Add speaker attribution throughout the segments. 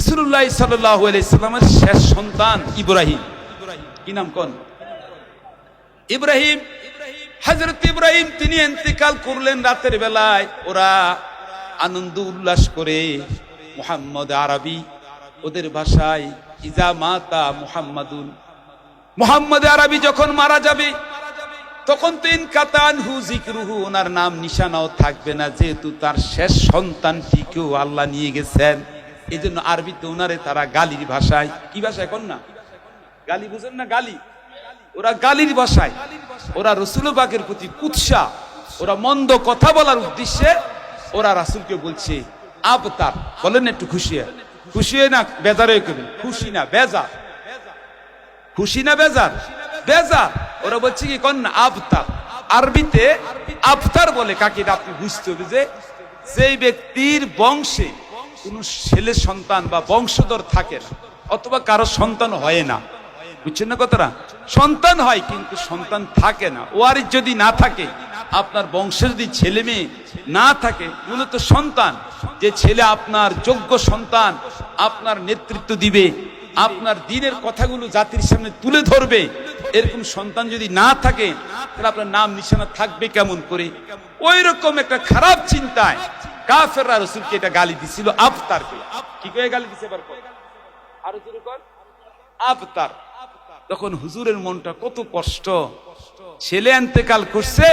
Speaker 1: রসুল্লাহ সাল্লাহ শেষ সন্তান ইব্রাহিম। কি নাম কোন? ইব্রাহিম। হজরত ইব্রাহিম, তিনি এন্তেকাল করলেন রাতের বেলায়। ওরা আনন্দ উল্লাস করে মুহাম্মদ আরবি, ওদের ভাষায়, ইজা মাতা মুহাম্মাদুন। মুহাম্মদ আরবি যখন মারা যাবে, তখন তো ইনকাতান হু জিকরুহু ওনার নাম নিশানাও থাকবে না, যেহেতু তার শেষ সন্তানটিকেও আল্লাহ নিয়ে গেছেন। এই জন্য আরবিতে ওনারে তারা গালির ভাষায়, কি ভাষায় কোন না? গালি বুঝেন না গালি? ওরা গালির ভাষায়। ওরা রসুল বাগের প্রতি কুৎসা। ওরা মন্দ কথা বলার উদ্দেশ্যে ওরা রাসুলকে বলছে, আবতার। বলেন একটু খুশি খুশি না? বেজার হয়ে করবেন খুশি না? বেজার। খুশি না বেজার? বেজার। ওরা বলছে কি, কন না? আবতার। আরবিতে আবতার বলে কাকে আপনি বুঝতে হবে যে, যেই ব্যক্তির বংশে কোন ছেলে সন্তান বা বংশধর থাকে না, অথবা কারও সন্তান হয় না। বুঝছেন না কথাটা? সন্তান হয় কিন্তু সন্তান থাকে না। ওয়ারিস যদি না থাকে, আপনার বংশে যদি ছেলে মেয়ে না থাকে মূলত সন্তান। যে ছেলে আপনার যোগ্য সন্তান, আপনার নেতৃত্ব দিবে, আপনার দিনের কথাগুলো জাতির সামনে তুলে ধরবে, এরকম সন্তান যদি না থাকে, তাহলে আপনার নাম নিশানা থাকবে কেমন করে? ওই রকম একটা খারাপ চিন্তায় কাফেররা রসুলকে এটা গালি দিছিল আফতারকে কি? করে গালি দিছে এবার? আরও জোরে কর আফতার তখন হুজুরের মনটা কত কষ্ট। ছেলে এন্তেকাল করছে,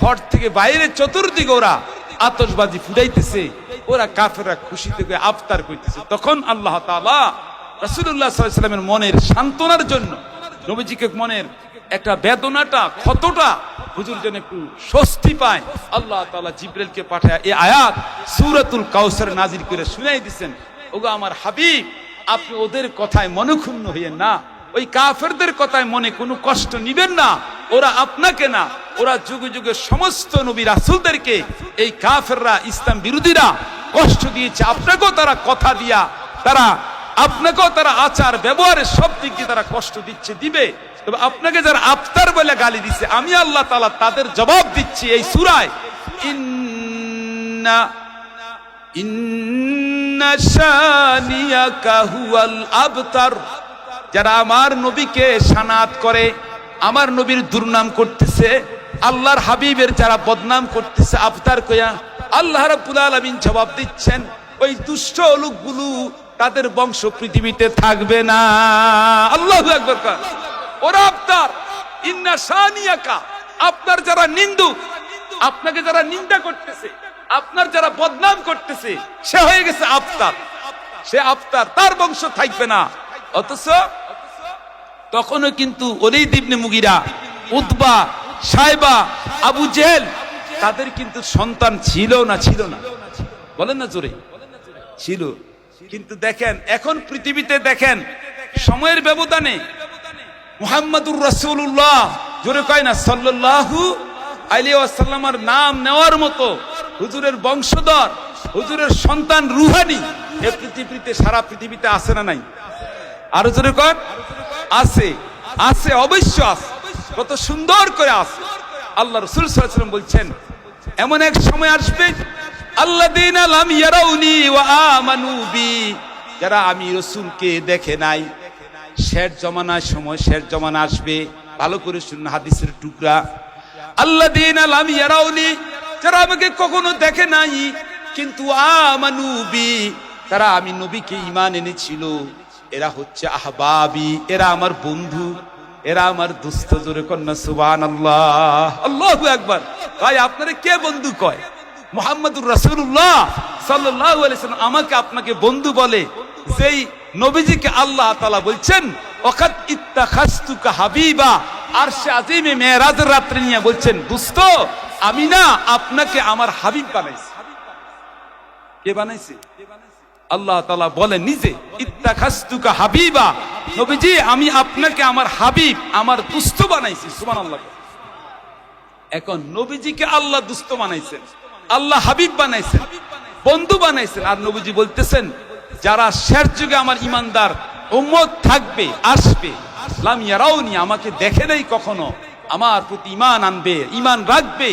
Speaker 1: ঘর থেকে বাইরে চতুর্দিকে ওরা আতশবাজি ফুটাইতেছে, ওরা কাফেররা খুশি থেকে আফতার করতেছে তখন আল্লাহ সাল্লাল্লাহু আলাইহি সাল্লামের মনের সান্ত্বনার জন্য, নবীজিকে মনের একটা বেদনাটা, ক্ষতটা হুজুর যেন একটু স্বস্তি পায়। আল্লাহ তাআলা জিব্রাইলকে পাঠায় এই আয়াত সূরাতুল কাউসার নাজির করে শুনাই দিচ্ছেন ওগো আমার হাবিব, আপনি ওদের কথায় মনক্ষুণ্ণ হইয়েন না। ওই কাফেরদের কথায় মনে কোনো কষ্ট নিবেন না। ওরা আপনাকে না, ওরা যুগে যুগে সমস্ত নবী রাসুলদেরকে, এই কাফেররা, ইসলাম বিরোধীরা কষ্ট দিয়েছে। আপনাকেও তারা কথা দিয়া, তারা, আপনাকেও তারা আচার ব্যবহারের সব দিক দিয়ে তারা কষ্ট দিচ্ছে, দিবে। তবে আপনাকে যারা আফতার বলে গালি দিচ্ছে আমি আল্লাহ তালা তাদের জবাব দিচ্ছি এই সুরায়। ইন্না যারা আমার নবীকে সানাত করে, আমার নবীর দুর্নাম করতেছে, আল্লাহর হাবিবের যারা বদনাম করতেছে আফতার কয়া আল্লাহ রাব্বুল আলামিন জবাব দিচ্ছেন, ওই দুষ্ট লোকগুলো তাদের বংশ পৃথিবীতে থাকবে না। আল্লাহু। আপনার। যারা নিন্দুক আপনাকে যারা নিন্দা করতেছে, আপনার যারা বদনাম করতেছে, সে হয়ে গেছে আফতার। সে আফতার, তার বংশ থাকবে না। অথচ তখনও কিন্তু অলিদ ইবনে মুগিরা, উতবা, সাইবা, আবু জেহেল, তাদের কিন্তু সন্তান ছিল না ছিল না। বলেন না জোরে। ছিল। কিন্তু দেখেন, এখন পৃথিবীতে দেখেন, সময়ের ব্যবধানে মুহাম্মাদুর রাসূলুল্লাহ। জোরে কয় না, সাল্লাল্লাহু আলাইহি ওয়াসাল্লামের নাম নেওয়ার মতো হুজুরের বংশধর, হুজুরের সন্তান রুহানি এ পৃথিবীতে, সারা পৃথিবীতে আছে না নাই? আর জোরে কর আছে আছে, অবশ্য আছে। কত সুন্দর করে আছে। আল্লাহ রসুল সাল্লাল্লাহু বলছেন, এমন এক সময় আসবে আল্লাহ আল্লাযীনা লাম ইয়ারাউনি ওয়া আমানু বি, যারা আমি রসুলকে দেখে নাই। শের জমানার সময়, শের জমানা আসবে, ভালো করে শুনুন হাদিসের টুকরা। আল্লাযীনা লাম ইয়ারাউনি, যারা আমাকে কখনো দেখে নাই, কিন্তু আমানুবি তারা আমি নবীকে ঈমান এনেছিল। এরা হচ্ছে আহবাবি, এরা আমার বন্ধু, এরা আমার দুস্থ জোরে কন্যা সুবান আল্লাহ আল্লাহ একবার ভাই, আপনারা কে বন্ধু কয়? মোহাম্মদুর আলাইহি সাল্লাম আমাকে আপনাকে বন্ধু বলে। যেই নবীজিকে আল্লাহ তাআলা বলছেন ওয়াকাত ইত্তাখাসতুকা হাবিবা। আরশে আজিমে মেরাজের রাত্রে নিয়ে বলছেন দুস্থ আমি না আপনাকে আমার হাবিব বানাইছি। কে বানাইছে? আল্লাহ তালা বলেন নিজে ইত্তাখাস্তুকা হাবিবা। নবীজি, আমি আপনাকে আমার হাবিব, আমার দুস্থ বানাইছি। সুমান আল্লাহ এখন নবীজিকে আল্লাহ দুস্থ বানাইছেন, আল্লাহ হাবিব বানাইছেন, বন্ধু বানাইছেন। আর নবীজি বলতেছেন যারা শের যুগে আমার ইমানদার, উম্মত থাকবে, আসবে। লাম ইয়ারাউনি, আমাকে দেখে নেই কখনো। আমার প্রতি ইমান আনবে ইমান রাখবে,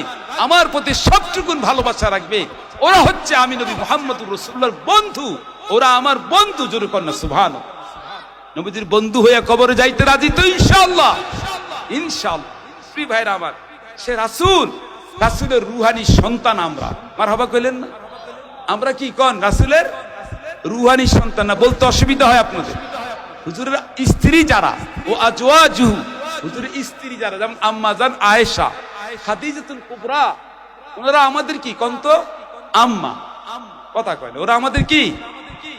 Speaker 1: আমার প্রতি সবটুকুন ভালোবাসা রাখবে। ওরা হচ্ছে আমি নবী মোহাম্মদুর রসুল্লাহর বন্ধু। ওরা আমার বন্ধু, জোর কন্যা সুভান নবীজির বন্ধু হয়ে কবরে যাইতে রাজি তো ইনশাল্লাহ ইনশাআল্লাহ। প্রিয় ভাইরা আমার, সে রাসূল, রাসূলের রুহানি সন্তান আমরা। মার হবা কইলেন না? আমরা কি কন? রাসূলের রুহানি সন্তান না বলতে অসুবিধা হয় আপনাদের। হুজুরের স্ত্রী যারা, ও আজওয়াজুহু হুজুরের স্ত্রী যারা, যেমন আম্মাজান আয়েশা, খাদিজাতুল কুবরা, ওনারা আমাদের কি কন্ত আম্মা। কথা কয় ওরা আমাদের কি?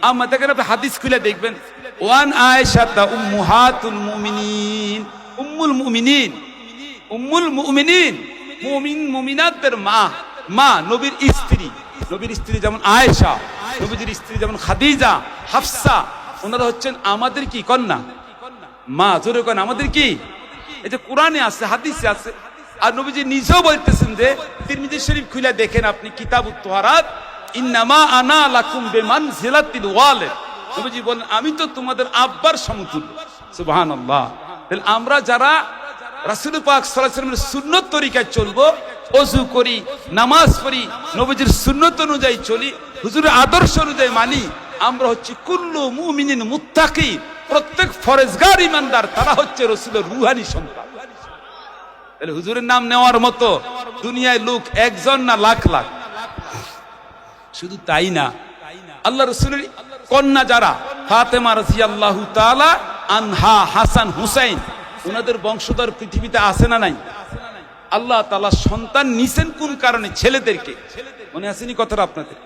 Speaker 1: আম্মা, দেখেন আপনি হাদিস খুলে দেখবেন, ওয়ান আয়েশা তা উম্মুহাতুল মুমিনিন, উম্মুল মুমিনিন উম্মুল মুমিনিন, মুমিন মুমিনাতদের মা মা, নবীর স্ত্রী নবীর স্ত্রী যেমন আয়েশা নবীজির স্ত্রী যেমন খাদিজা, হাফসা, ওনারা হচ্ছেন আমাদের কি কন্যা? মা, জোরে কন, আমাদের কি? এই যে কোরআনে আছে, হাদিসে আছে, আর নবীজি নিজেও বলতেছেন যে, তিরমিজি শরীফ খুলে দেখেন আপনি কিতাব তোহারাত, ইন্নামা আনা লাকুম বেমান জিলাতিল ওয়ালে। নবীজি বলেন, আমি তো তোমাদের আব্বার সমতুল্য। সুবহানাল্লাহ। তাহলে আমরা যারা রাসূল পাক সাল্লাল্লাহু আলাইহি ওয়াসাল্লামের সুন্নত তরিকায় চলবো অজু করি, নামাজ পড়ি, নবীজির সুন্নত অনুযায়ী চলি, হুজুরের আদর্শ অনুযায়ী মানি, আমরা হচ্ছে কুল্লু মুমিনিন মুত্তাকি, প্রত্যেক ফরেজগার ইমানদার, তারা হচ্ছে রসুলের রুহানি সন্তান। তাহলে হুজুরের নাম নেওয়ার মতো দুনিয়ায় লোক একজন না লাখ লাখ। শুধু তাই না, আল্লাহ রসুলের কন্যা যারা, ফাতেমা রাজিয়াল্লাহু তাআলা, আনহা হাসান হুসাইন, ওনাদের বংশধর পৃথিবীতে আছে না নাই? আল্লাহ তালা সন্তান নিছেন কোন কারণে? ছেলেদেরকে। মনে আসেনি কথাটা আপনাদের?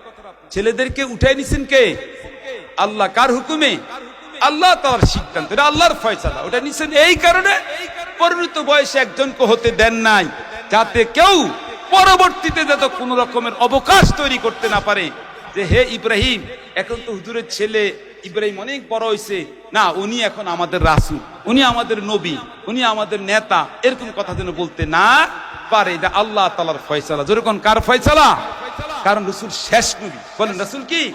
Speaker 1: ছেলেদেরকে উঠাই নিছেন কে? আল্লাহ কার হুকুমে? আল্লাহ তাআলার সিদ্ধান্ত। এটা আল্লাহর ফয়সালা। ওটা নিছেন এই কারণে পরিণত বয়সে একজনকে হতে দেন নাই, যাতে কেউ পরবর্তীতে যাতে কোন রকমের অবকাশ তৈরি করতে না পারে। যে হে ইব্রাহিম, এখন তো হুজুরের ছেলে ইব্রাহিম অনেক বড় হয়েছে না, উনি এখন আমাদের রাসূল। উনি আমাদের নবী। উনি আমাদের নেতা। এরকম কথা যেন বলতে না পারে, এটা আল্লাহ তালার ফয়সালা। যেরকম কার ফয়সালা? কারণ রসুল শেষ নবী। বলেন, রসুল কি?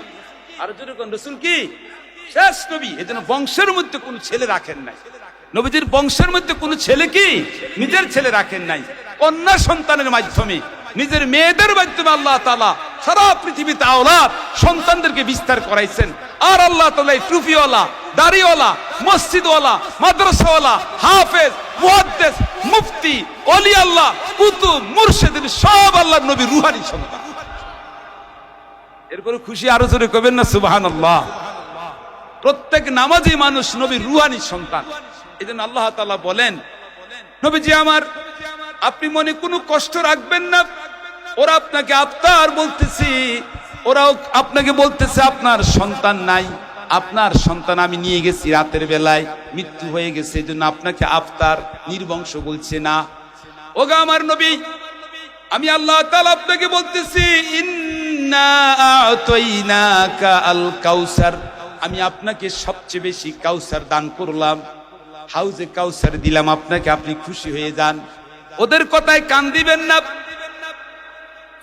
Speaker 1: আর যেরকম রসুল কি? শেষ নবী। এজন্য বংশের মধ্যে কোনো ছেলে রাখেন নাই। নবীজির বংশের মধ্যে কোনো ছেলে কি? নিজের ছেলে রাখেন নাই। কন্যা সন্তানের মাধ্যমে। নিজের মেয়েদের মাধ্যমে আল্লাহ তালা সারা পৃথিবীতে আওলাদ সন্তানদেরকে বিস্তার করাইছেন। আর আল্লাহ তালা এই টুপিওয়ালা দাড়িওয়ালা, মসজিদওয়ালা, মাদ্রাসাওয়ালা, হাফেজ, মুহাদ্দেস, মুফতি অলি আল্লাহ, কুতুব, মুর্শেদিন সব আল্লাহ নবী রুহানি সন্তান। এরপরে খুশি আরও জোরে কবেন না সুবাহান আল্লাহ প্রত্যেক নামাজি মানুষ নবী রুহানি সন্তান। এই জন্য আল্লাহ তালা বলেন, নবীজি আমার, আপনি মনে কোনো কষ্ট রাখবেন না? ওরা আপনাকে আফতার বলতেছি, ওরাও আপনাকে বলতেছে, আপনার সন্তান নাই, আপনার সন্তান আমি নিয়ে গেছি রাতের বেলায়, মৃত্যু হয়ে গেছে এই জন্য আপনাকে আফতার নির্বংশ বলছে না। ওগা আমার নবী, আমি আল্লাহ তাআলা আপনাকে বলতেছি আল কাউসার আমি আপনাকে সবচেয়ে বেশি কাউসার দান করলাম। হাউজে কাউসার দিলাম, আপনাকে আপনি খুশি হয়ে যান। ওদের কথায় কান দিবেন না।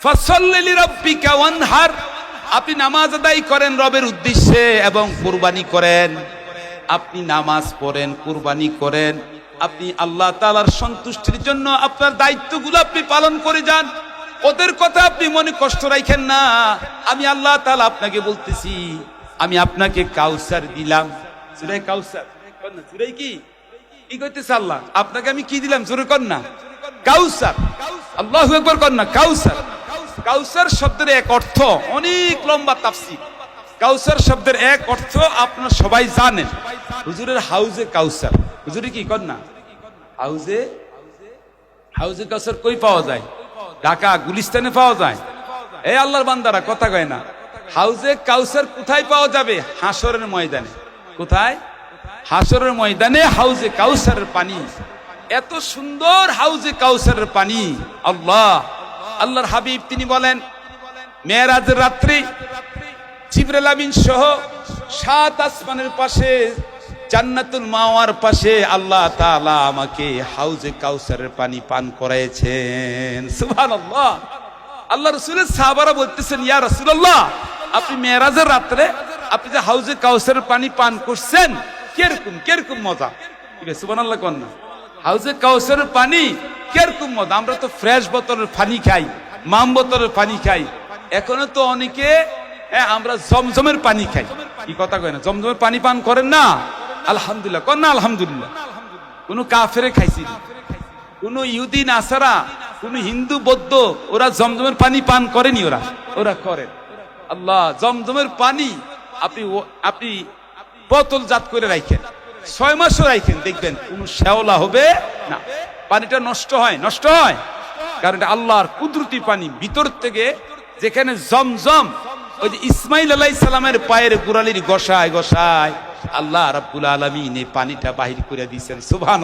Speaker 1: ফসল্লি রব্বিকা ওয়ানহার। আপনি নামাজ আদায় করেন রবের উদ্দেশ্যে এবং কুরবানি করেন। আপনি নামাজ পড়েন, কুরবানি করেন। আপনি আল্লাহ তাআলার সন্তুষ্টির জন্য আপনার দায়িত্বগুলো আপনি পালন করে যান। ওদের কথা আপনি মনে কষ্ট রাখেন না। আমি আল্লাহ তাআলা আপনাকে বলতেছি, আমি আপনাকে কাউসার দিলাম। আল্লাহ? আপনাকে আমি কি দিলাম? কর না কাউসার। আল্লাহু একবার না কাউসার। কাউসার শব্দের এক অর্থ অনেক লম্বা তাফসীর। কাউসার শব্দের এক অর্থ আপনারা সবাই জানেন। হুজুরের হাউজে কাউসার হুজুরে কি কর না? হাউজে? হাউজে কাউসার কই পাওয়া যায়? ঢাকা, গুলিস্তানে পাওয়া যায়? এই আল্লাহর বান্দারা, কথা কয় না। হাউজে কাউসার কোথায় পাওয়া যাবে? হাসরের ময়দানে। কোথায়? হাসরের ময়দানে হাউজে কাউসারের পানি। এত সুন্দর হাউজে কাউসারের পানি। আল্লাহ! আল্লাহর হাবিব তিনি বলেন মেয়েরাজের রাত্রি, জিবরাইল আমিন সহ সাত আসমানের পাশে, জান্নাতুল মাওয়ার পাশে আল্লাহ তাআলা আমাকে হাউজে কাউসারের পানি পান করাইছেন। সুবহানাল্লাহ। আল্লাহ রাসূলের সাহাবারা বলতেছেন, ইয়া রাসূলুল্লাহ, আপনি মেরাজের রাত্রে আপনি যে হাউজে কাউসারের পানি পান করছেন, কীরকম কীরকম মজা? সুবহানাল্লাহ কোন না। হাউজে কাউসারের পানি, কীরকম মত আমরা তো ফ্রেশ বোতলের পানি খাই, মাম বোতলের পানি খাই। এখনও তো অনেকে হ্যাঁ আমরা জমজমের পানি খাই। কি কথা কয় না? জমজমের পানি পান করেন না? আলহামদুলিল্লাহ, কর না আলহামদুলিল্লাহ। কোন কাফেরে খাইছি। কোন ইহুদি, নাসারা, কোন হিন্দু, বৌদ্ধ, ওরা জমজমের পানি পান করেনি ওরা। ওরা করেন। আল্লাহ, জমজমের পানি আপনি আপনি বোতল জাত করে রাখেন। ছয় মাসও রাখেন দেখবেন কোন শ্যাওলা হবে না। পানিটা নষ্ট হয় নষ্ট হয়। কারণ এটা আল্লাহর কুদরতি পানি। ভিতর থেকে যেখানে জমজম, ওই যে ইসমাইল আলাহ ইসলামের পায়ের গুড়ালির গসায় গসায়, আল্লাহ রাব্বুল আলমিন এই পানিটা বাহির করে দিয়েছেন। সুবহান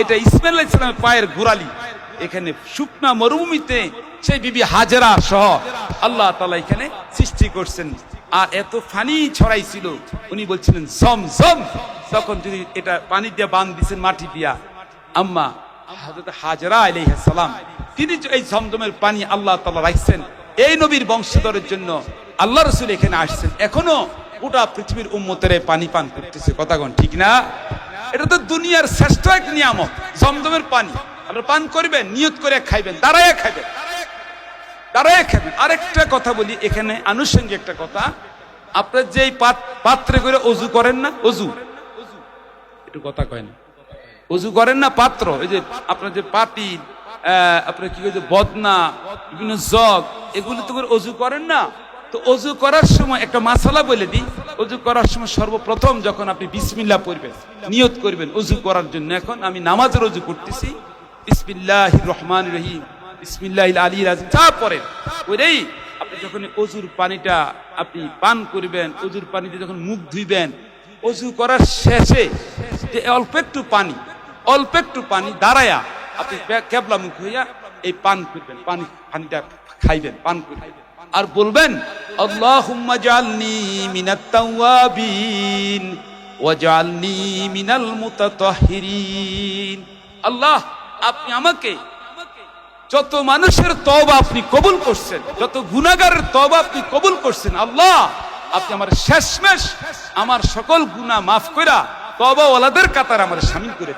Speaker 1: এটা ইসমাইল আলাহ ইসলামের পায়ের গুড়ালি। এখানে শুকনা মরুভূমিতে সেই বিবি হাজারা সহ আল্লাহ তালা এখানে সৃষ্টি করছেন। আর এত ফানি ছড়াইছিল। উনি বলছিলেন, জম জম! তখন যদি এটা পানি দিয়ে বান দিছেন মাটি দিয়া। আম্মা হযরত হাজরা আলাইহিস সালাম, তিনি এই জমজমের পানি আল্লাহ তাআলা রাখছেন, এই নবীর বংশধরের জন্য আল্লাহ রাসূল এখানে আসছেন। এখনও গোটা পৃথিবীর উম্মতের পানি পান করতেছে। কথাগণ ঠিক না? এটা তো দুনিয়ার শ্রেষ্ঠ এক নিয়ামক জমজমের পানি। আপনারা পান করবেন, নিয়ত করে খাইবেন দাঁড়ায় খাইবেন। দাঁড়ায় খাবেন আরেকটা কথা বলি, এখানে আনুষঙ্গিক একটা কথা। আপনার যে এই পাত- পাত্রে করে অজু করেন না, অজু। একটু কথা কয় না। অজু করেন না, পাত্র। এই যে আপনার যে পাতি আপনার কি যে বদনা, বিভিন্ন জগ, এগুলো তো করে অজু করেন না। তো অজু করার সময় একটা মাসালা বলে দিই। অজু করার সময় সর্বপ্রথম যখন আপনি বিসমিল্লাহ পড়বেন, নিয়ত করবেন অজু করার জন্য। এখন আমি নামাজের অজু করতেছি। বিসমিল্লাহ রহমান রহিম বিসমিল্লাহ আলী রাজ যা পড়েন ওইটাই আপনি যখন অজুর পানিটা আপনি পান করবেন, অজুর পানিতে যখন মুখ ধুইবেন, অজু করার শেষে যে অল্প একটু পানি, অল্প একটু পানি দাঁড়ায়া আপনি কেবলা মুখ হইয়া এই পান করবেন, পানি, পানিটা খাইবেন, পান করবেন। আর বলবেন, আল্লাহুম্মা জালনি মিনাত তাওয়াবিন ওয়াজআলনি মিনাল মুতাতাহহিরিন আল্লাহ আপনি আমাকে যত মানুষের তওবা আপনি কবুল করছেন, যত গুনাহগারের তওবা আপনি কবুল করছেন, আল্লাহ, আপনি আমার শেষমেশ আমার সকল গুনাহ মাফ কইরা তওবা ওয়ালাদের কাতার আমার শামিল করে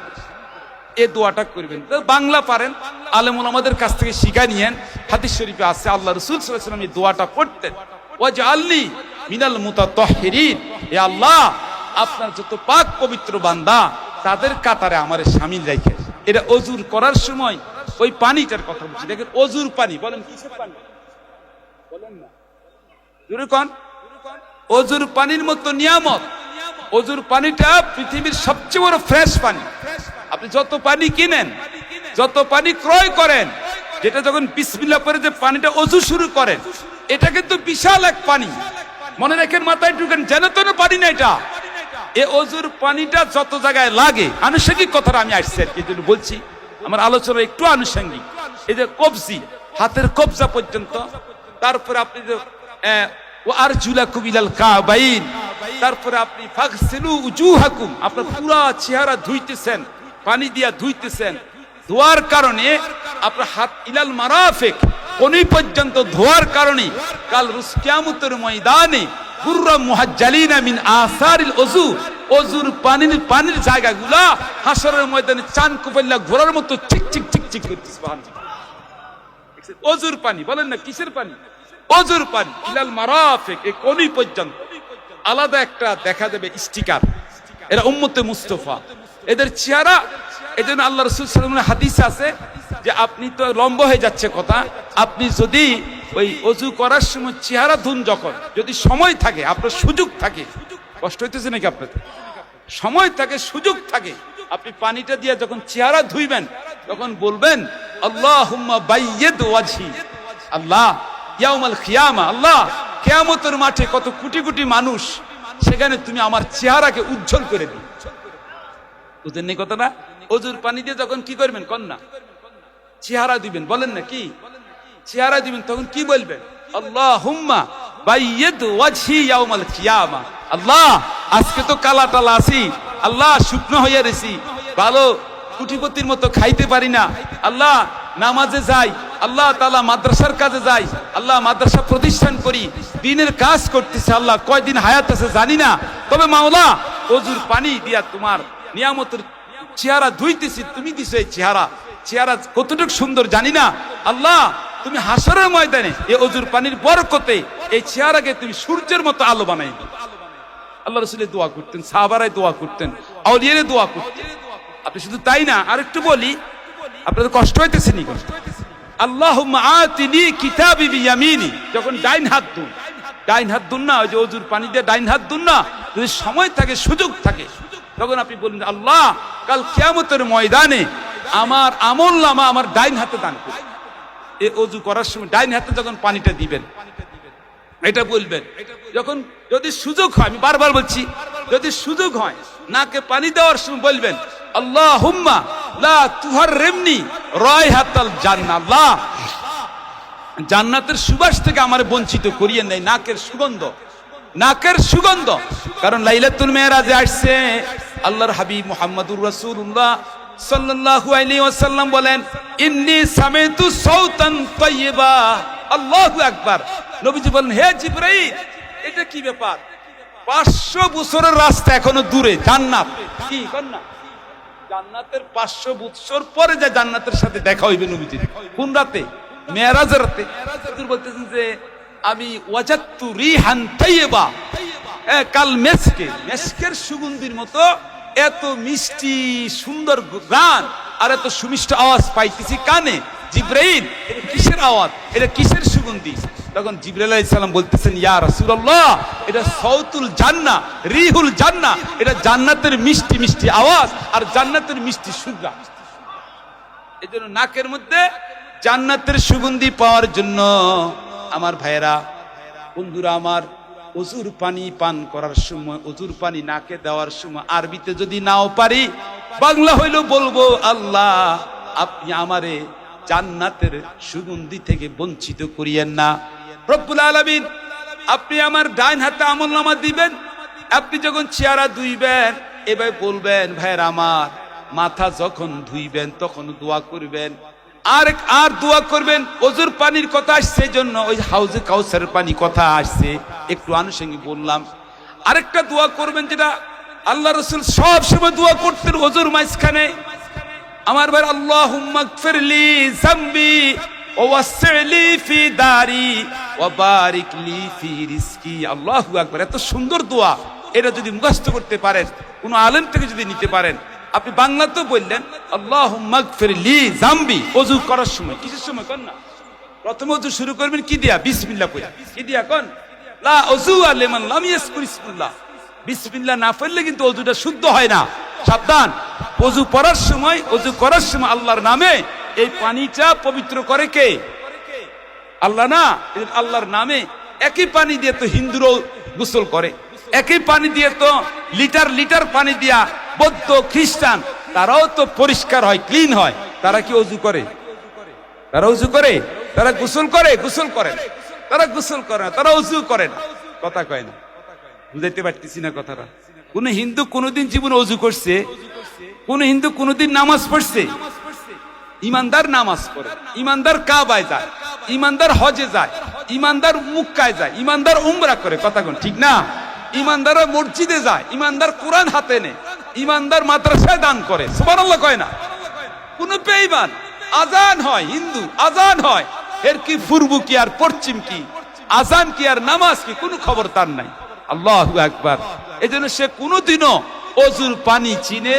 Speaker 1: এ দোয়াটা করবেন। বাংলা পারেন, আলেমুল আমাদের কাছ থেকে শিখা নিয়েন। হাদিস শরীফে আছে, আল্লাহ রসুল সাল্লাম এই দোয়াটা পড়তেন। ও যে আল্লি মিনাল মুতাতহিরিন। এ আল্লাহ, আপনার যত পাক পবিত্র বান্দা, তাদের কাতারে আমার শামিল রাখেন এটা অজুর করার সময় ওই পানিটার কথা বলছি। দেখেন, অজুর পানি, বলেন অজুর পানির মতো নিয়ামত। অজুর পানিটা পৃথিবীর সবচেয়ে বড় ফ্রেশ পানি। আপনি যত পানি কিনেন, যত পানি ক্রয় করেন, যেটা যখন বিসমিল্লা করে যে পানিটা অজু শুরু করেন এটা কিন্তু বিশাল এক পানি। মনে রাখেন, মাথায় ঢুকেন, যেন তেন পানি না এটা। এ অজুর পানিটা যত জায়গায় লাগে, আনুষঙ্গিক কথাটা আমি আসছি আর কি বলছি, আমার আলোচনা একটু আনুষঙ্গিক। এই যে কবজি, হাতের কবজা পর্যন্ত, তারপরে আপনি যে আর জুলা কুবিলাল কাবাইন, তারপরে আপনি ফাগসিলু উজুহাকুম, আপনার পুরা চেহারা ধুইতেছেন, পানি দিয়া ধুইতেছেন, ধোয়ার কারণে আপনার হাত ইলাল মারাফিক কোনি পর্যন্ত ধোয়ার কারণে, কাল রুসকিয়ামতের ময়দানে ঘোরার মতো অজুর পানি, বলেন না, কিসের পানি? অজুর পানি, ইলাল মারাফিক পর্যন্ত। আলাদা একটা দেখা দেবে, স্টিকার। এরা উম্মতে মুস্তফা। এদের চেহারা এজন্য আল্লাহ রসুল সাল্লামের হাদিস আছে যে আপনি তো লম্ব হয়ে যাচ্ছে কথা, আপনি যদি ওই অজু করার সময় চেহারা ধুন যখন, যদি সময় থাকে, আপনার সুযোগ থাকে, কষ্ট হইতেছে নাকি আপনার সময় থাকে, সুযোগ থাকে, আপনি পানিটা দিয়ে যখন চেহারা ধুইবেন, তখন বলবেন আল্লাহ আল্লাহ আল্লাহ, কিয়ামতের মাঠে কত কোটি কোটি মানুষ, সেখানে তুমি আমার চেহারাকে উজ্জ্বল করে দিও বুঝেন নি কথাটা? অজুর পানি দিয়ে যখন কি করবেন? কন্যা। চেহারা দিবেন। বলেন না কি? চেহারা দিবেন, তখন কি বলবেন? আল্লাহ, আজকে তো কালা টালা আছি। আল্লাহ, শুকনো হইয়া রেছি ভালো কুটিপতির মতো খাইতে পারি না। আল্লাহ, নামাজে যাই। আল্লাহ তালা মাদ্রাসার কাজে যাই। আল্লাহ মাদ্রাসা প্রতিষ্ঠান করি। দিনের কাজ করতেছে আল্লাহ। কয়দিন হায়াত আছে জানি না। তবে মাওলা, অজুর পানি দিয়া তোমার নিয়ামতের চেহারা ধুইতেছি তুমি দিছো এই চেহারা। চেহারা কতটুকু সুন্দর জানি না। আল্লাহ, তুমি হাসরের ময়দানে এই অজুর পানির বরকতে এই চেহারাকে তুমি সূর্যের মতো আলো বানাই আল্লাহ রসুলের দোয়া করতেন, সাহাবারাই দোয়া করতেন আউলিয়ারে দোয়া করতেন। আপনি শুধু তাই না আর একটু বলি, আপনাদের কষ্ট হইতেছে নি আল্লাহ আতিনি কিতাবি বিয়ামিনি। যখন ডাইন হাত দুন, ডাইন হাত দুন না, ওই যে অজুর পানি দিয়ে ডাইন হাত দুন না, যদি সময় থাকে, সুযোগ থাকে তখন আপনি বলবেন আল্লাহ, কাল কিয়ামতের ময়দানে আমার আমল নামা আমার ডাইন হাতে দান এ অজু করার সময় ডাইন হাতে যখন পানিটা দিবেন, এটা বলবেন, যখন যদি সুযোগ হয়, আমি বারবার বলছি, যদি সুযোগ হয়, নাকে পানি দেওয়ার সময় বলবেন আল্লাহ হুম্মা লা তুহার রেমনি রয় হাতাল জান্নাল্লাহ জান্নাতের সুবাস থেকে আমার বঞ্চিত করিয়ে নেই, নাকের সুগন্ধ নাকের সুগন্ধ। কারণ লাইলাতুল মেয়েরাজে আসছে আল্লাহর হাবিব মুহাম্মদুর রাসূলুল্লাহ সাল্লাল্লাহু বলেন, ইন্নী নবীজি কি ব্যাপার? 500 বছরের রাস্তা এখনও দূরে কি জান্নাতের 500 বছর পরে যে জান্নাতের সাথে দেখা হইবে নবীজির কোন রাতে? মেরাজের রাতে। বলতেছেন যে, আমি কাল মেসকে, মেসকের সুগন্ধির মতো এত মিষ্টি, সুন্দর গান আর এত সুমিষ্ট আওয়াজ পাইতেছি কানে। জিব্রাইল, এটা কিসের আওয়াজ? এটা কিসের সুগন্ধি? তখন জিব্রাইল আলাইহিস সালাম বলতেছেন, ইয়া রাসূলুল্লাহ, এটা সাউতুল জান্নাহ, রিহুল জান্নাহ। এটা জান্নাতের মিষ্টি মিষ্টি আওয়াজ আর জান্নাতের মিষ্টি সুগন্ধ এই জন্য নাকের মধ্যে জান্নাতের সুগন্ধি পাওয়ার জন্য আমার ভাইয়েরা, বন্ধুরা আমার অজুর পানি পান করার সময় অজুর পানি নাকে দেওয়ার সময়, আরবিতে যদি নাও পারি, বাংলা হইল বলব, আল্লাহ, আপনি আমারে জান্নাতের সুগন্ধি থেকে বঞ্চিত করিয়েন না। রব্বুল আলামিন, আপনি আমার ডাইন হাতে আমল নামা দিবেন, আপনি যখন চেহারা ধুইবেন এবার বলবেন, ভাইয়ের আমার, মাথা যখন ধুইবেন, তখন দোয়া করবেন। আর আর দোয়া করবেন অজুর পানির কথা আসছে জন্য ওই হাউজে কাউসারের পানি কথা আসছে, একটু আনুষঙ্গিক বললাম। আরেকটা দোয়া করবেন যেটা আল্লাহ রসুল সব সময় দোয়া করতেন অজুর মাঝখানে। আমার ভাই আল্লাহ ফিরলি জাম্বি ওয়াসলি ফি দারি ওয়াবারিক লি ফি রিজকি। আল্লাহু আকবার, এত সুন্দর দোয়া। এটা যদি মুখস্থ করতে পারেন, কোন আলেম থেকে যদি নিতে পারেন আপনি বাংলাতেও বললেন আল্লাহ ফিরলি জাম্বি অজু করার সময়, কিসের সময় কর না? প্রথমে অজু শুরু করবেন, কি দিয়া? বিসমিল্লাহ কইরা। কি দিয়া কোন? লা অজু না পড়লে কিন্তু অজুটা শুদ্ধ হয় না। সাবধান। অজু পড়ার সময়, অজু করার সময় আল্লাহর নামে এই পানিটা পবিত্র করে কে? আল্লাহ না আল্লাহর নামে একই পানি দিয়ে তো হিন্দুরাও গোসল করে। একই পানি দিয়ে তো লিটার লিটার পানি দিয়া বৌদ্ধ, খ্রিস্টান, তারাও তো পরিষ্কার হয়, ক্লিন হয়। তারা কি অজু করে? তারা উজু করে? তারা গোসল করে? গোসল করে। তারা গোসল করে না, তারা উজু করে না। কথা কয় না। বুঝাইতে পারতেছি না কথাটা। কোন হিন্দু কোনোদিন জীবনে অজু করছে? কোন হিন্দু কোনোদিন নামাজ পড়ছে? ইমানদার নামাজ পড়ে। ইমানদার কাবায় যায়। ইমানদার হজে যায়। ইমানদার মুক্কায় যায়। ইমানদার উমরা করে। কথা কোন, ঠিক না? ইমানদার মসজিদে যায়, ইমানদার কোরআন হাতে নেয়, ইমানদার মাদ্রাসায় দান করে, সুবহানাল্লাহ কয় না? কোন বেঈমান আজান হয়, হিন্দু আজান হয়, এর কি পূর্ব কি আর পশ্চিম কি আজান কি আর নামাজ কি, কোনো খবর তার নাই। আল্লাহু আকবার। এই জন্য সে কোনোদিনও অজুর পানি চিনে,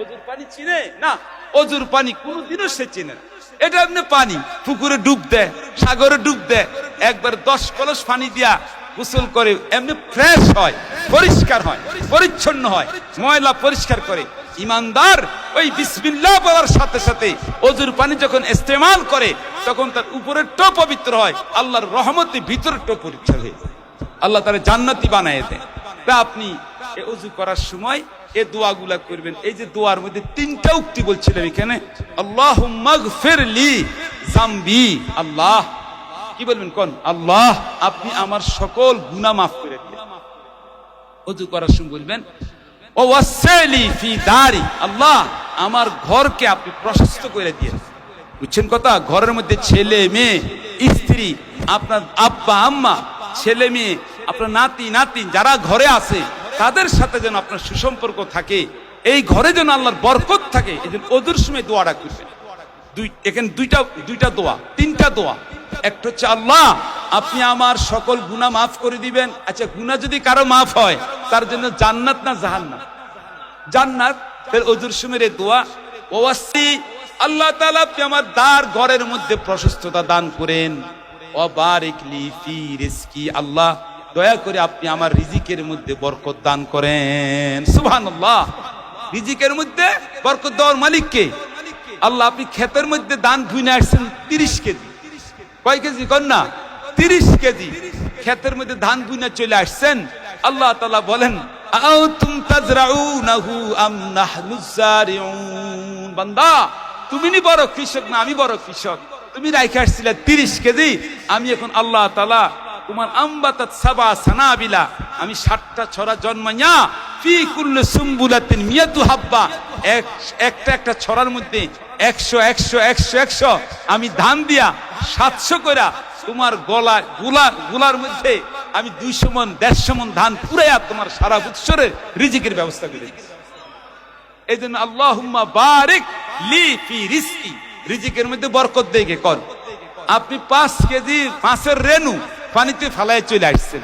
Speaker 1: অজুর পানি চিনে? না, অজুর পানি কোনোদিনও সে চিনে না। এটা এমনি পানি, পুকুরে ডুব দেয়, সাগরে ডুব দেয়, একবার দশ কলস পানি দিয়া গোসল করে এমনি ফ্রেশ হয়, পরিষ্কার হয়, পরিচ্ছন্ন হয়, ময়লা পরিষ্কার করে। ইমানদার ওই বিসমিল্লাহ বলার সাথে সাথে অজুর পানি যখন ইস্তেমাল করে, তখন তার উপরের টো পবিত্র হয়, আল্লাহর রহমতে ভিতরের টো পরিচ্ছন্ন হয়ে। আল্লাহ তারা জান্নাতি বানায় দেয়। তা আপনি এ অজু করার সময় এ দোয়াগুলা করবেন। এই যে দোয়ার মধ্যে তিনটা উক্তি বলছিলাম এখানে আল্লাহ জাম্বি, আল্লাহ কি বলবেন কোন? আল্লাহ, আপনি আমার সকল গুনাহ মাফ করে দিন অজু করার সময় বলবেন, ও ওয়াসালি ফি দারি আল্লাহ, আমার ঘরকে আপনি প্রশস্ত করে দিয়ে বুঝছেন কথা? ঘরের মধ্যে ছেলে, মেয়ে, স্ত্রী, আপনার আব্বা, আম্মা, ছেলে, মেয়ে, আপনার নাতি নাতি যারা ঘরে আছে, তাদের সাথে যেন আপনার সুসম্পর্ক থাকে, এই ঘরে যেন আল্লাহর বরকত থাকে, এই জন্য অদূর সময় দোয়াটা দুই, এখানে দুইটা দুইটা দোয়া, তিনটা দোয়া। একটা হচ্ছে আল্লাহ, আপনি আমার সকল গুনাহ মাফ করে দিবেন। আচ্ছা গুনাহ যদি কারও মাফ হয়, তার জন্য জান্নাত না জাহান্নাম? জান্নাত অজুর সুমের দোয়া। ওয়াসি, আল্লাহ তাআলা আপনি আমার দ্বার ঘরের মধ্যে প্রশস্ততা দান করেন। ও বারিক লি ফি রিজকি, আল্লাহ, দয়া করে আপনি আমার রিজিকের মধ্যে বরকত দান করেন। সুবহানাল্লাহ। রিজিকের মধ্যে বরকত দেওয়ার মালিককে আল্লাহ, আপনি ক্ষেতের মধ্যে দান ভুইনে আসছেন, তিরিশ কেজি। কয় কেজি কন্যা? তিরিশ কেজি। ক্ষেতের মধ্যে ধান বুনা চলে আসছেন। আল্লাহ তালা বলেন বান্দা, তুমি নি বড় কৃষক না আমি বড় কৃষক? তুমি রাইখে আসছিলে তিরিশ কেজি। আমি এখন আল্লাহ তাআলা তোমার আম্বাতাত সাবা সানাবিলা, আমি ষাটটা ছড়া জন্মাইয়া ফি কুল্লু সুম্বুলাতিন মিয়াতু হাব্বা, এক, একটা একটা ছড়ার মধ্যে একশো একশো একশো একশো। আমি ধান দিয়া সাতশো কইরা তোমার গলা গুলা, গুলার মধ্যে আমি দুইশো মন, দেড়শো মন ধান পুরাইয়া তোমার সারা বৎসরের রিজিকের ব্যবস্থা করে এই জন্য আল্লাহ বারিক লি ফি রিস্কি। রিজিকের মধ্যে বরকত দেখে কর। আপনি পাঁচ কেজি মাছের রেনু পানিতে ফালায় চলে আসছেন।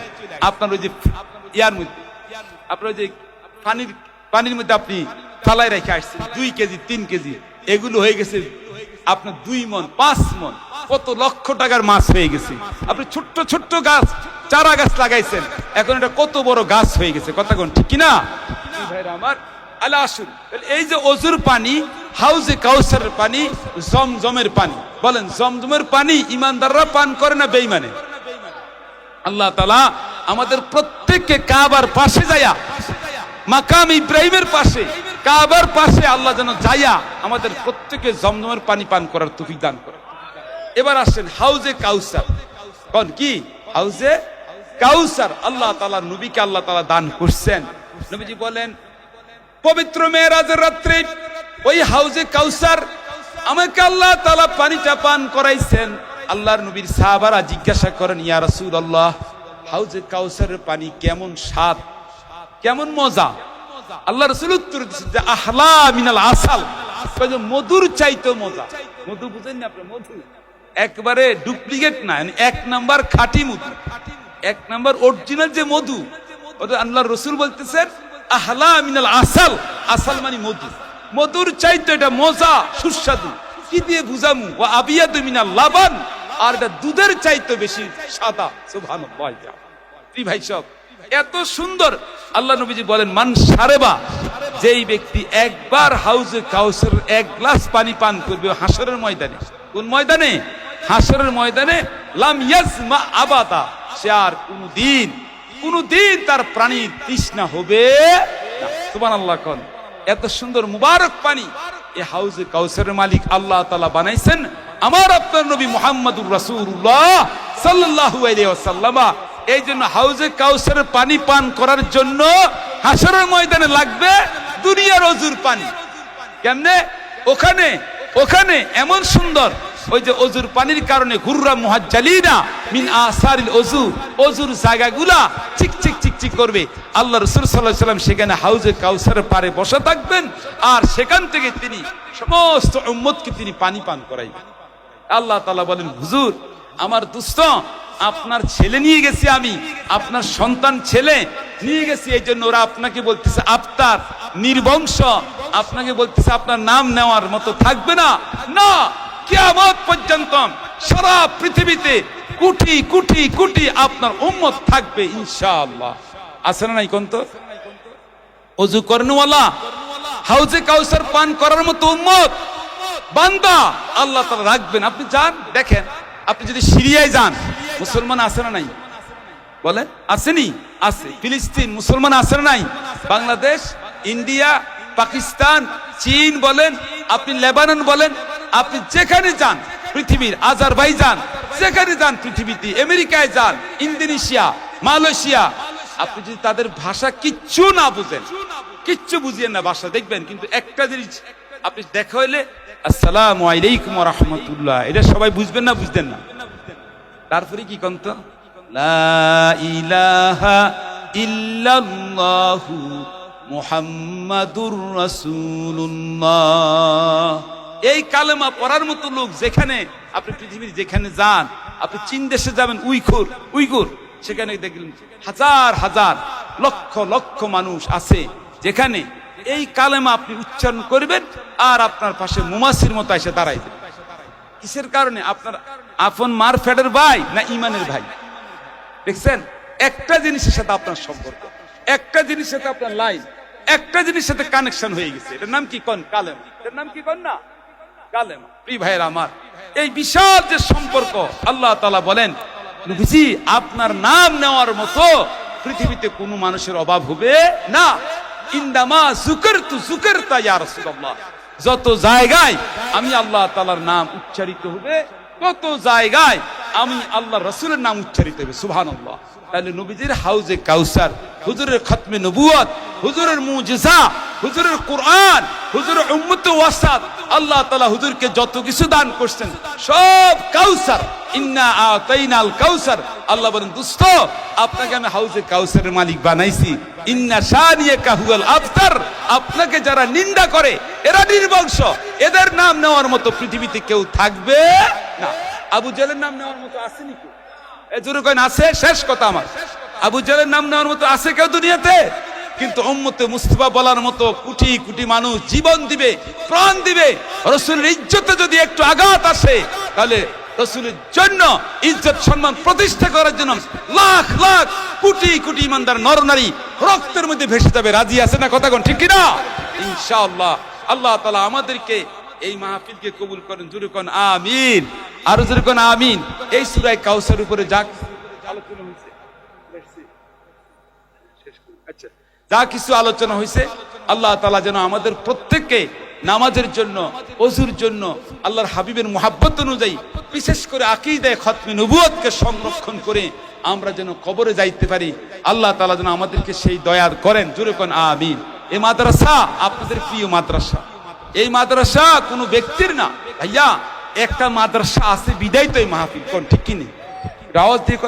Speaker 1: আপনার ওই যে ইয়ার মধ্যে, আপনার ওই যে পানির পানির মধ্যে আপনি ফালাই রেখে আসছেন। দুই কেজি, তিন কেজি। এগুলো হয়ে গেছে আপনার দুই মন, পাঁচ মন। কত লক্ষ টাকার মাছ হয়ে গেছে। আপনি ছোট্ট ছোট্ট গাছ, চারা গাছ লাগাইছেন। এখন এটা কত বড় গাছ হয়ে গেছে, কথা কোন ঠিক কিনা? আমার আলা আসুন। এই যে অজুর পানি, হাউজে কাউসারের পানি, জমজমের পানি। বলেন, জমজমের পানি ইমানদাররা পান করে না বেইমানে আল্লাহ তালা আমাদের প্রত্যেককে কাবার পাশে যায়া মাকাম ইব্রাহিমের পাশে, কাবার পাশে আল্লাহ যেন যাইয়া আমাদের প্রত্যেকে জমজমের পানি পান করার তুফিক দান করে। এবার আসেন হাউজে কাউসার। কোন কি? হাউজে কাউসার। আল্লাহ তালা নবীকে আল্লাহ তালা দান করছেন। নবীজি বলেন, পবিত্র মেয়েরাজের রাত্রে ওই হাউজে কাউসার আমাকে আল্লাহ তালা পানিটা পান করাইছেন। আল্লাহর নবীর সাহাবারা জিজ্ঞাসা করেন, ইয়া রাসূল আল্লাহ হাউজে কাউসারের পানি কেমন স্বাদ? কেমন মজা? আল্লাহ রসুল উত্তর দিচ্ছেন যে, আহলা মিনাল আসাল। মধুর চাইতো মজা। মধু বুঝেন না আপনি, মধু। একবারে ডুপ্লিকেট না মানে এক নাম্বার খাঁটি মধু। এক নাম্বার অরিজিনাল যে মধু, ওটা আল্লাহ রসুল বলতেছেন, আহলা মিনাল আসাল। আসাল মানে মধু। মধুর চাইতো এটা মজা, সুস্বাদু। কি দিয়ে বুঝামু? ও আবিয়াদু মিনাল লাবান। আর এটা দুধের চাইতো বেশি সাদা। সুবহানাল্লাহ। ভাই সব এত সুন্দর। আল্লাহ নবীজি বলেন, মান সারেবা, যেই ব্যক্তি একবার হাউজে কাউসের এক গ্লাস পানি পান করবে হাসরের ময়দানে। কোন ময়দানে? হাসরের ময়দানে। লাম ইয়াজমা আবাদা, সে আর কোনদিন কোনদিন তার প্রাণী তৃষ্ণা হবে না। সুবহানাল্লাহ কোন। এত সুন্দর মুবারক পানি। এ হাউজে কাউসারের মালিক আল্লাহ তাআলা বানাইছেন। আমার আপনার নবী মুহাম্মদুর রাসূলুল্লাহ সাল্লাল্লাহু আলাইহি ওয়াসাল্লামা এই জন্য হাউজে কাউসারের পানি পান করার জন্য হাসরের ময়দানে লাগবে দুনিয়ার অজুর পানি। কেমনে? ওখানে ওখানে এমন সুন্দর। ওই যে অজুর পানির কারণে গুররা মুহাজ্জালিনা মিন আসারিল অজু। অজুর জায়গাগুলা চিক চিক চিক চিক করবে। আল্লাহ রসুল সাল্লাহ সাল্লাম সেখানে হাউজে কাউসারের পারে বসে থাকবেন আর সেখান থেকে তিনি সমস্ত উম্মতকে তিনি পানি পান করাইবেন। আল্লাহ তালা বলেন, হুজুর, আমার দুস্থ আপনার ছেলে নিয়ে গেছি আমি। আপনার সন্তান ছেলে নিয়ে গেছি, এই জন্য ওরা আপনাকে বলতেছে আপনার নির্বংশ। আপনাকে বলতেছে আপনার নাম নেওয়ার মতো থাকবে না। না, কিয়ামত পর্যন্ত সারা পৃথিবীতে কোটি কোটি কোটি আপনার উম্মত থাকবে, ইনশাআল্লাহ। আছে না নাই কোন তো? অজু করেনওয়ালা হাউজে কাউসার পান করার মতো উম্মত। বান্দা, আল্লাহ তালা রাখবেন। আপনি যান, দেখেন। আপনি যদি সিরিয়ায় যান মুসলমান আছে না নাই? বলেন আসেনি? আছে। ফিলিস্তিন মুসলমান আছে না নাই? বাংলাদেশ ইন্ডিয়া পাকিস্তান চীন বলেন আপনি লেবানন বলেন আপনি যেখানে যান পৃথিবীর আজারবাইজান যেখানে যান পৃথিবীতে আমেরিকায় যান ইন্দোনেশিয়া মালয়েশিয়া আপনি যদি তাদের ভাষা কিচ্ছু না বুঝেন কিচ্ছু বুঝিয়েন না ভাষা দেখবেন কিন্তু একটা জিনিস আপনি দেখা হইলে, আসসালাম আলাইকুম রাহমাতুল্লাহ। এটা সবাই বুঝবেন না বুঝতেন না? তারপরে কি কন্ত? ইল্লাল্লাহু মুহাম্মাদুর রাসূলুল্লাহ। এই কালেমা পড়ার মতো লোক যেখানে, আপনি পৃথিবীর যেখানে যান, আপনি চীন দেশে যাবেন উইখুর উইগুর সেখানে দেখলেন হাজার হাজার, লক্ষ লক্ষ মানুষ আছে যেখানে এই কালেমা আপনি উচ্চারণ করবেন আর আপনার পাশে মুমাসির মতো এসে দাঁড়াইবে। কিসের কারণে? আপনার আপন মার ফেডের ভাই না ইমানের ভাই? দেখছেন? একটা জিনিসের সাথে আপনার সম্পর্ক, একটা জিনিসের সাথে আপনার লাইন একটা জিনিসের সাথে কানেকশন হয়ে গেছে। এটার নাম কি কন? কালেম। এটার নাম কি কন না? কালেম। প্রিয় ভাইয়ের আমার, এই বিশাল যে সম্পর্ক আল্লাহ তালা বলেন আপনার নাম নেওয়ার মতো পৃথিবীতে কোনো মানুষের অভাব হবে না। ইন্দামা যত জায়গায় আমি আল্লাহ তালার নাম উচ্চারিত হবে কত জায়গায় আমি আল্লাহ রসুলের নাম উচ্চারিত হবে সুবহান তাহলে নবীজির হাউজে কাউসার, হুজুরের খতমে নবুয়ত হুজুরের মুজিজা হুজুরের কোরআন, হুজুরের উম্মত ওয়াসাদ আল্লাহ তাআলা হুজুরকে যত কিছু দান করছেন, সব কাউসার। ইন্না আতাইনাল কাউসার। আল্লাহ বলেন দুস্থ আপনাকে আমি কাউসারের মালিক বানাইছি। ইন্না শানিয়াকা হুয়াল আফতার আপনাকে যারা নিন্দা করে, এরা নির্বংশ। এদের নাম নেওয়ার মতো পৃথিবীতে কেউ থাকবে না। আবু জেলের নাম নেওয়ার মতো আসেনি কেউ। কয়েন আছে? শেষ কথা আমার। আবু জেলের নাম নেওয়ার মতো আছে কেউ দুনিয়াতে? কিন্তু উম্মতে মুস্তফা বলার মতো কোটি কোটি মানুষ জীবন দিবে, প্রাণ দিবে। রসুলের ইজ্জতে যদি একটু আঘাত আসে, তাহলে রসুলের জন্য ইজ্জত সম্মান প্রতিষ্ঠা করার জন্য লাখ লাখ কোটি কোটি ইমানদার নরনারী রক্তের মধ্যে ভেসে যাবে। রাজি আছে না কথা কোন? ঠিক কিনা? ইনশাআল্লাহ। আল্লাহ তালা আমাদেরকে এই মাহফিলকে কবুল করেন। জুরে কোন? আমিন। আরও জুরে কোন? আমিন। এই সুরায় কাউসার উপরে যা আলোচনা হয়েছে যা কিছু আলোচনা হয়েছে, আল্লাহ তালা যেন আমাদের প্রত্যেককে নামাজের জন্য অজুর জন্য, আল্লাহর হাবিবের মোহাব্বত অনুযায়ী, বিশেষ করে আকিদায় খতমে নবুয়তকে সংরক্ষণ করে আমরা যেন কবরে যাইতে পারি। আল্লাহ তালা যেন আমাদেরকে সেই দয়া করেন। জুরে কোন আমিন। এই মাদ্রাসা আপনাদের প্রিয় মাদ্রাসা। এই মাদ্রাসা কোনো ব্যক্তির না। ভাইয়া, একটা মাদ্রাসা আছে বিদায় তো এই মাহফিল। কোন, ঠিক কিনি রাওয়াজ দিয়ে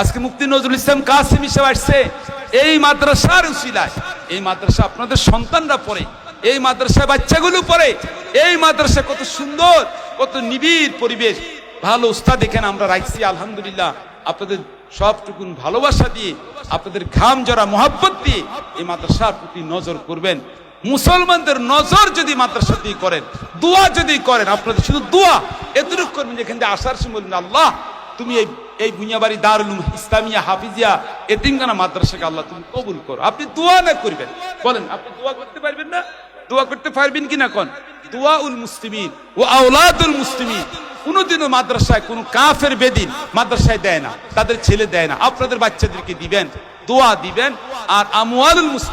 Speaker 1: আজকে মুফতি নজরুল ইসলাম কাসিম হিসেবে আসছে। এই মাদ্রাসার উসিলায়। এই মাদ্রাসা আপনাদের সন্তানরা পড়ে। এই মাদ্রাসা বাচ্চাগুলো পড়ে। এই মাদ্রাসা কত সুন্দর, কত নিবিড় পরিবেশ। ভালো উস্তাদ এখানে আমরা রাখছি, আলহামদুলিল্লাহ। আপনাদের সবটুকুন ভালোবাসা দিয়ে, আপনাদের ঘাম জরা মহাব্বত দিয়ে এই মাদ্রাসার প্রতি নজর করবেন। মুসলমানদের নজর যদি মাদ্রাসা দিয়ে করেন, দোয়া যদি করেন, আপনাদের শুধু দোয়া এতটুকু করবেন যেখান থেকে আসার সময় আল্লাহ, তুমি এই এই বুনিয়াবাড়ি দারুল ইসলামিয়া হাফিজিয়া এতিমখানা মাদ্রাসাকে আল্লাহ তুমি কবুল করো। আপনি দোয়া না করবেন। বলেন, আপনি দোয়া করতে পারবেন না? দোয়া করতে পারবেন কি না কোন? দোয়া উল মুসলিমিন ও আউলাদুল মুসলিমিন। কোনোদিনও মাদ্রাসায় কোনো কাফের বেদিন মাদ্রাসায় দেয় না, তাদের ছেলে দেয় না। আপনাদের বাচ্চাদেরকে দিবেন, দোয়া দিবেন, আর আমওয়ালুল মুসলিম